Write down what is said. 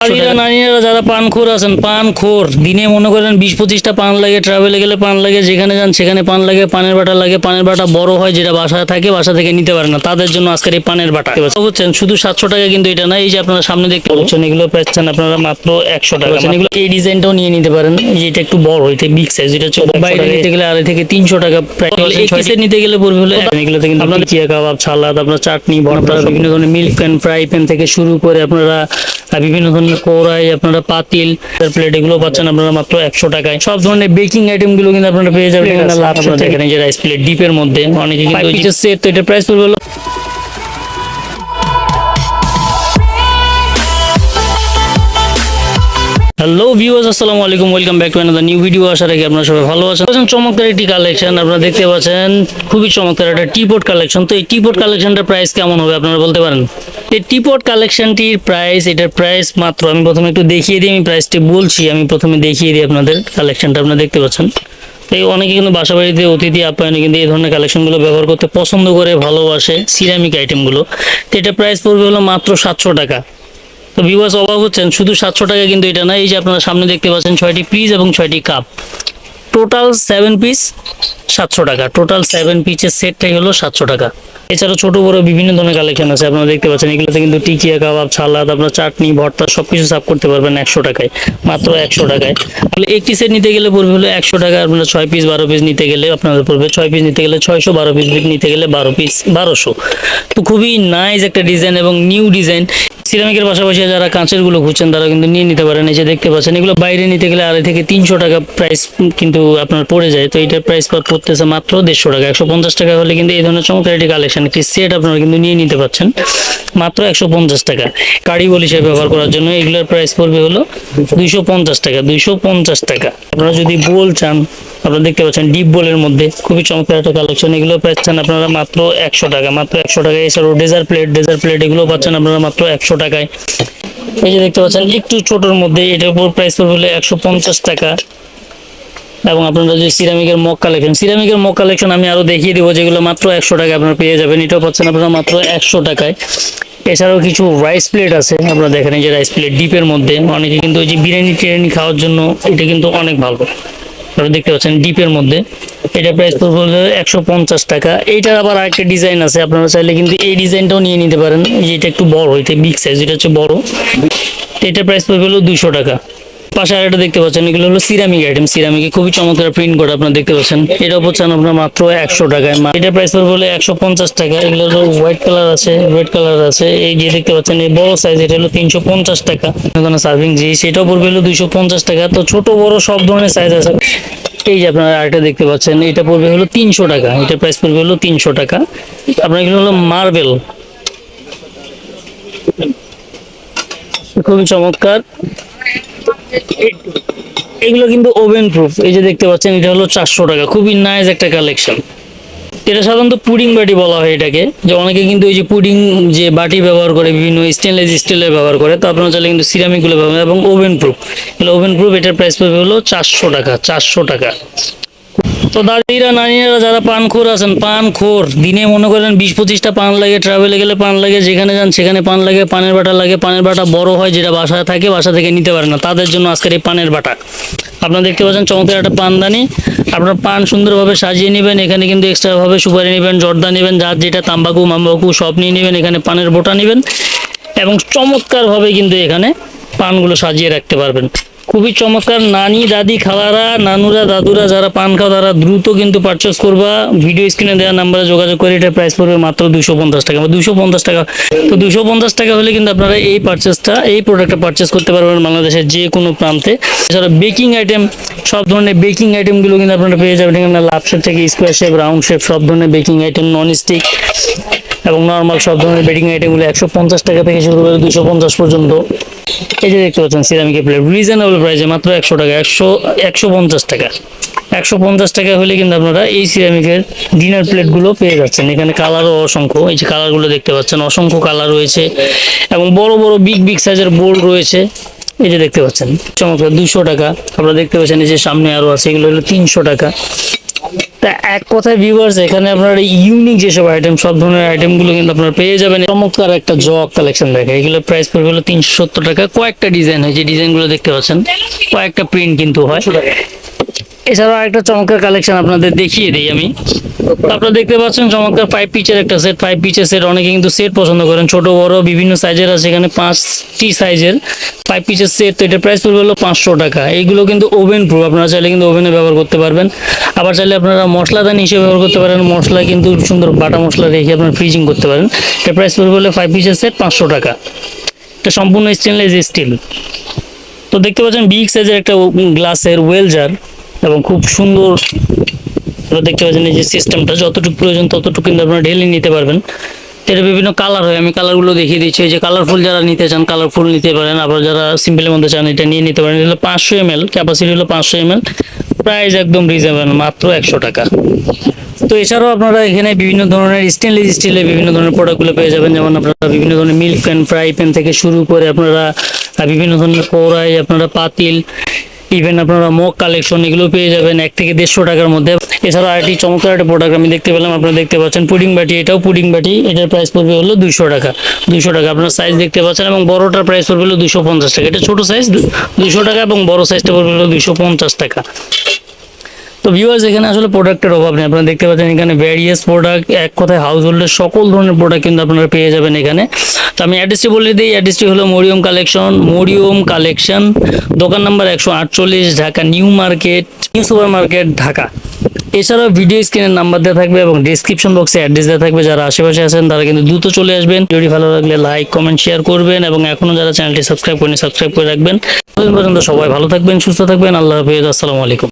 নারীরা নারীরা যারা পান খোর আছেন পান খোর দিনে মনে করেন বিশ পঁচিশটা পান লাগে ট্রাভেলে গেলে পান লাগে যেখানে যান সেখানে পান লাগে পানের বাটা লাগে পানের বাটা বড় হয় যেটা বাসায় থাকে বাসা থেকে নিতে পারে না তাদের জন্য আজকের এই পানের বাটা। বুঝছেন শুধু সাতশো টাকা কিন্তু এটা না এই যে আপনারা সামনে দেখতে পাচ্ছেন এগুলো পাচ্ছেন আপনারা মাত্র একশো টাকা। এগুলো এই ডিজাইনটাও নিয়ে নিতে পারেন যে এটা একটু বড় এটা বিগ সাইজ এটা বাইরে নিতে গেলে আড়াই থেকে তিনশো টাকা প্রায় নিতে গেলে পড়বে হলে এগুলোতে কিন্তু আপনার চিয়া কাবাব সালাদ আপনার চাটনি ভর্তা বিভিন্ন ধরনের মিল্ক প্যান ফ্রাই প্যান থেকে শুরু করে আপনারা বিভিন্ন ধরনের কড়াই আপনারা পাতিল প্লেট এগুলো পাচ্ছেন আপনারা মাত্র একশো টাকায়। সব ধরনের বেকিং আইটেমগুলো কিন্তু আপনারা পেয়ে যাবেন। রাইস প্লেট ডিপের মধ্যে। অনেকে কিন্তু সেট তো এটা প্রাইস পড়বে হ্যালো ভিউয়ার্স আসসালামু আলাইকুম welcome back to another new video আশা রাখি আপনারা সবাই ভালো আছেন। আছেন চমৎকার একটি কালেকশন আপনারা দেখতে পাচ্ছেন। খুবই চমৎকার একটা টিপট কালেকশন তো এই টিপট কালেকশনটার প্রাইস কেমন হবে আপনারা বলতে পারেন? এই টিপট কালেকশনটির প্রাইস এটার প্রাইস মাত্র আমি প্রথমে একটু দেখিয়ে দিই, আমি প্রাইসটি বলছি, আমি প্রথমে দেখিয়ে দিই আপনাদের কালেকশনটা আপনারা দেখতে পাচ্ছেন। এই অনেকে কিন্তু বাসা বাড়িতে অতিথি আপ্যায়নে কিন্তু এই ধরনের কালেকশনগুলো ব্যবহার করতে পছন্দ করে, ভালোবাসে সিরামিক আইটেমগুলো তো এটার প্রাইস পড়বে হলো মাত্র সাতশো টাকা। তো ভিউয়ার্স অবাক হচ্ছেন, শুধু সাতশো টাকা কিন্তু এটা না, এই যে আপনারা সামনে দেখতে পাচ্ছেন ছয়টি পিস এবং ছয়টি কাপ টোটাল সেভেন পিস সাতশো টাকা। টোটাল সেভেন পিসের সেটটাই হলো সাতশো টাকা। এছাড়া ছোট, বড় বিভিন্ন ধরনের কালেকশন আছে, আপনারা দেখতে পাচ্ছেন। এগুলোতে কিন্তু টিকিয়া কাবাব, সালাদ, আপনার চাটনি, ভর্তা সব কিছু সাফ করতে পারবেন একশো টাকায়, মাত্র একশো টাকায়। তাহলে একটি সেট নিতে গেলে পড়বে হলো একশো টাকা আপনারা ছয় পিস বারো পিস নিতে গেলে আপনাদের পড়বে ছয় পিস নিতে গেলে ছয়শো, বারো পিস নিতে গেলে বারো পিস বারোশো। তো খুবই নাইস একটা ডিজাইন এবং নিউ ডিজাইন সিরামিকের পাশাপাশি যারা কাঁচেরগুলো খুঁজছেন তারা কিন্তু নিয়ে নিতে পারেন। এই যে দেখতে পাচ্ছেন, এগুলো বাইরে নিতে গেলে আড়াই থেকে তিনশো টাকা প্রাইস কিন্তু আপনার পড়ে যায়। তো এটার প্রাইস পড়তেছে মাত্র দেড়শো টাকা। একশো পঞ্চাশ টাকা হলে কিন্তু এই ধরনের চমৎকার একটি কালেকশন একটি সেট আপনারা কিন্তু নিয়ে নিতে পারছেন মাত্র একশো পঞ্চাশ টাকা। কারি বল হিসেবে ব্যবহার করার জন্য এগুলোর প্রাইস পড়বে হলো দুইশো পঞ্চাশ টাকা, দুইশো পঞ্চাশ টাকা। আপনারা যদি বোল চান, আপনারা দেখতে পাচ্ছেন ডিপ বোলের মধ্যে খুবই চমৎকার একটা কালেকশন এগুলো পাচ্ছেন আপনারা মাত্র একশো টাকা, মাত্র একশো টাকা। এছাড়াও ডেজার প্লেট ডেজার প্লেট এগুলো পাচ্ছেন আপনারা মাত্র একশো টাকায়। এই যে দেখতে পাচ্ছেন, একটু ছোটোর মধ্যে এটার উপর প্রাইস পড়বে হলো একশো টাকা। এবং আপনারা যে সিরামিকের মগ কালেকশন সিরামিকের মগ কালেকশন আমি আরও দেখিয়ে দিব, যেগুলো মাত্র একশো টাকা আপনারা পেয়ে যাবেন। এটাও পাচ্ছেন আপনারা মাত্র একশো টাকায়। এছাড়াও কিছু রাইস প্লেট আছে, আপনারা দেখেন এই যে রাইস প্লেট ডিপের মধ্যে। অনেকে কিন্তু ওই যে বিরিয়ানি টিরিয়ানি খাওয়ার জন্য এটা কিন্তু অনেক ভালো। আপনারা দেখতে পাচ্ছেন ডিপের মধ্যে। এটা প্রাইস পড়বে একশো পঞ্চাশ টাকা। এইটার আবার আরেকটা ডিজাইন আছে, আপনারা চাইলে কিন্তু এই ডিজাইনটাও নিয়ে নিতে পারেন। যেটা একটু বড়, এটা বিগ সাইজ এটা হচ্ছে বড়। এটা এটার প্রাইস পড়বে হলো দুশো টাকা। পাশে আরেকটা দেখতে পাচ্ছেন, এগুলো হলো সিরামিক আইটেম সিরামিকে খুবই চমৎকার প্রিন্ট করা আপনারা দেখতে পাচ্ছেন। এটা পাচ্ছেন আপনার মাত্র একশো টাকায়। এটার প্রাইস হলো একশো পঞ্চাশ টাকা। এগুলো হলো হোয়াইট কালার আছে রেড কালার আছে। এই যে দেখতে পাচ্ছেন, এই বড় সাইজ এটা হলো তিনশো পঞ্চাশ টাকা। সার্ভিং জি সেটাও পড়বে হলো দুইশো পঞ্চাশ টাকা। তো ছোট, বড় সব ধরনের সাইজ আছে। এই যে আপনারা আরেকটা দেখতে পাচ্ছেন, এটা পড়বে হলো তিনশো টাকা। এটা প্রাইস পড়বে হলো তিনশো টাকা। আপনার এগুলো হলো মার্বেল খুবই চমৎকার। এগুলো কিন্তু ওভেন প্রুফ। এই যে দেখতে পাচ্ছেন, এটা হলো চারশো টাকা। খুবই নাইস একটা কালেকশন এটা সাধারণত পুডিং বাটি বলা হয় এটাকে। যে অনেকে কিন্তু ওই যে পুডিং যে বাটি ব্যবহার করে, বিভিন্ন স্টেনলেস স্টিলের ব্যবহার করে, তো আপনারা চাইলে কিন্তু সিরামিকগুলো ব্যবহার এবং ওভেন প্রুফ। এগুলো ওভেন প্রুফ, এটার প্রাইস হলো চারশো টাকা চারশো টাকা। তো দাদিরা নারীরা যারা পান খোর আছেন পান খোর দিনে মনে করেন বিশ পঁচিশটা পান লাগে ট্রাভেলে গেলে পান লাগে, যেখানে যান সেখানে পান লাগে, পানের বাটা লাগে, পানের বাটা বড় হয় যেটা বাসায় থাকে, বাসা থেকে নিতে পারে না। তাদের জন্য আজকের এই পানের বাটা। আপনারা দেখতে পাচ্ছেন চমৎকার একটা পানদানি। আপনার পান সুন্দরভাবে সাজিয়ে নেবেন, এখানে কিন্তু এক্সট্রাভাবে সুপারি নেবেন, জর্দা নেবেন, যার যেটা তাম্বাকু, মাম্বাকু, সব নিয়ে নেবেন, এখানে পানের বোটা নেবেন। এবং চমৎকারভাবে কিন্তু এখানে পানগুলো সাজিয়ে রাখতে পারবেন। খুবই চমৎকার। নানি, দাদি, খালারা, নানুরা, দাদুরা যারা পান খাও, তারা দ্রুত কিন্তু পারচেস করবা। ভিডিও স্ক্রিনে দেওয়া নাম্বারে যোগাযোগ করে এটা প্রাইস পড়বে মাত্র দুশো পঞ্চাশ টাকা। বা দুশো পঞ্চাশ টাকা। তো দুশো পঞ্চাশ টাকা হলে কিন্তু আপনারা এই পারচেসটা এই প্রোডাক্টটা পারচেস করতে পারবেন বাংলাদেশের যে কোনো প্রান্তে। এছাড়া বেকিং আইটেম সব ধরনের বেকিং আইটেমগুলো কিন্তু আপনারা পেয়ে যাবেন। এখানে লাভ শেপ থেকে স্কোয়ার শেপ রাউন্ড শেপ সব ধরনের বেকিং আইটেম নন স্টিক এবং নর্মাল সব ধরনের বেডিং আইটেমগুলো একশো পঞ্চাশ টাকা থেকে শুরু করে দুশো পঞ্চাশ পর্যন্ত। এই যে দেখতে পাচ্ছেন সিরামিকের প্লেট রিজনেবল প্রাইসে মাত্র একশো টাকা, একশো একশো পঞ্চাশ টাকা। একশো পঞ্চাশ টাকা হলে কিন্তু আপনারা এই সিরামিকের ডিনার প্লেটগুলো পেয়ে যাচ্ছেন। এখানে কালারও অসংখ্য, এই যে কালারগুলো দেখতে পাচ্ছেন, অসংখ্য কালার রয়েছে এবং বড় বড় বিগ বিগ সাইজের বোর্ড রয়েছে। এই যে দেখতে পাচ্ছেন, চমৎকার, দুশো টাকা। আপনারা দেখতে পাচ্ছেন এই যে সামনে আরও আছে, এগুলো হলো তিনশো টাকা। তা এক কথায় ভিউয়ার্স এখানে আপনার ইউনিক যেসব আইটেম সব ধরনের আইটেমগুলো কিন্তু আপনারা পেয়ে যাবেন। চমৎকার একটা কালেকশন দেখে প্রাইস পড়বে হলো তিনশো সত্তর টাকা। কয়েকটা ডিজাইন হয়, যে ডিজাইনগুলো দেখতে পাচ্ছেন, কয়েকটা প্রিন্ট কিন্তু হয়। এছাড়াও চমৎকার কালেকশন আপনাদের দেখিয়ে দিই আমি। আপনারা দেখতে পাচ্ছেন চমৎকার ফাইভ পিচের একটা সেট ফাইভ পিচের সেট অনেকে কিন্তু সেট পছন্দ করেন। ছোট, বড়, বিভিন্ন সাইজের আছে এখানে, পাঁচটি সাইজের ফাইভ পিচের সেট তো এটা প্রাইস পড়বে হলো পাঁচশো টাকা। এইগুলো কিন্তু ওভেন প্রুফ আপনারা চাইলে কিন্তু ওভেনে ব্যবহার করতে পারবেন। আবার চাইলে আপনারা মশলাদান হিসেবে ব্যবহার করতে পারেন। মশলা কিন্তু সুন্দর বাটা মশলা রেখে আপনারা ফ্রিজিং করতে পারেন। এটা প্রাইস পড়বে হলে ফাইভ পিসের সেট পাঁচশো টাকা। এটা সম্পূর্ণ স্টেনলেস স্টিল তো দেখতে পাচ্ছেন বিগ সাইজের একটা গ্লাসের ওয়েল জার এবং খুব সুন্দর। দেখতে পাচ্ছেন এই যে সিস্টেমটা যতটুকু প্রয়োজন ততটুকু কিন্তু আপনারা ঢেলে নিতে পারবেন। এটা বিভিন্ন কালার হয়। আমি কালারগুলো দেখিয়ে দিচ্ছি। যে কালারফুল যারা নিতে চান কালারফুল নিতে পারেন। আবার যারা সিম্পলের মধ্যে চান, এটা নিয়ে নিতে পারেন। এটা হলো পাঁচশো এম এল ক্যাপাসিটি হলো পাঁচশো এম এল প্রাইস একদম রিজনেবল মাত্র একশো টাকা। তো এছাড়াও আপনারা এখানে বিভিন্ন ধরনের স্টেনলেস স্টিলের বিভিন্ন ধরনের প্রোডাক্টগুলো পেয়ে যাবেন। যেমন আপনারা বিভিন্ন ধরনের মিল্ক প্যান ফ্রাই প্যান থেকে শুরু করে আপনারা বিভিন্ন ধরনের কড়াই, আপনারা পাতিল ইভেন আপনারা মগ কালেকশন এগুলো পেয়ে যাবেন এক থেকে দেড়শো টাকার মধ্যে। এছাড়া আরেকটি চমৎকার একটা প্রোডাক্ট আমি দেখতে পেলাম, আপনারা দেখতে পাচ্ছেন পুডিং বাটি, এটাও পুডিং বাটি, এটার প্রাইস পড়বে হলো দুশো টাকা। দুশো টাকা, আপনার সাইজ দেখতে পাচ্ছেন এবং বড়টার প্রাইস পড়বে হলো দুশো পঞ্চাশ টাকা। এটা ছোটো সাইজ দুশো টাকা এবং বড় সাইজটা পড়বে হলো দুশো পঞ্চাশ টাকা। তো ভিউয়ার্স এখানে আসলে প্রোডাক্টের অভাব নেই। আপনারা দেখতে পাচ্ছেন এখানে ভ্যারিয়াস প্রোডাক্ট এক কথায় হাউস হোল্ডের সকল ধরনের প্রোডাক্ট কিন্তু আপনারা পেয়ে যাবেন এখানে। তো আমি অ্যাড্রেসটি বলে দিই। অ্যাড্রেসটি হলো মরিয়ম কালেকশন মরিয়ম কালেকশন দোকান নাম্বার একশো আটচল্লিশ, Dhaka New Market New Super Market Dhaka. এছাড়াও ভিডিও স্ক্রিনের নাম্বার দেওয়া থাকবে এবং ডিসক্রিপশন বক্সে অ্যাড্রেস দেওয়া থাকবে। যারা আশেপাশে আছেন, তারা কিন্তু দ্রুত চলে আসবেন। ভিডিওটি ভালো লাগলে লাইক কমেন্ট শেয়ার করবেন এবং এখনও যারা চ্যানেলটি সাবস্ক্রাইব করেন সাবস্ক্রাইব করে রাখবেন। পর্যন্ত সবাই ভালো থাকবেন, সুস্থ থাকবেন। আল্লাহ হাফিজ। আসসালামু আলাইকুম।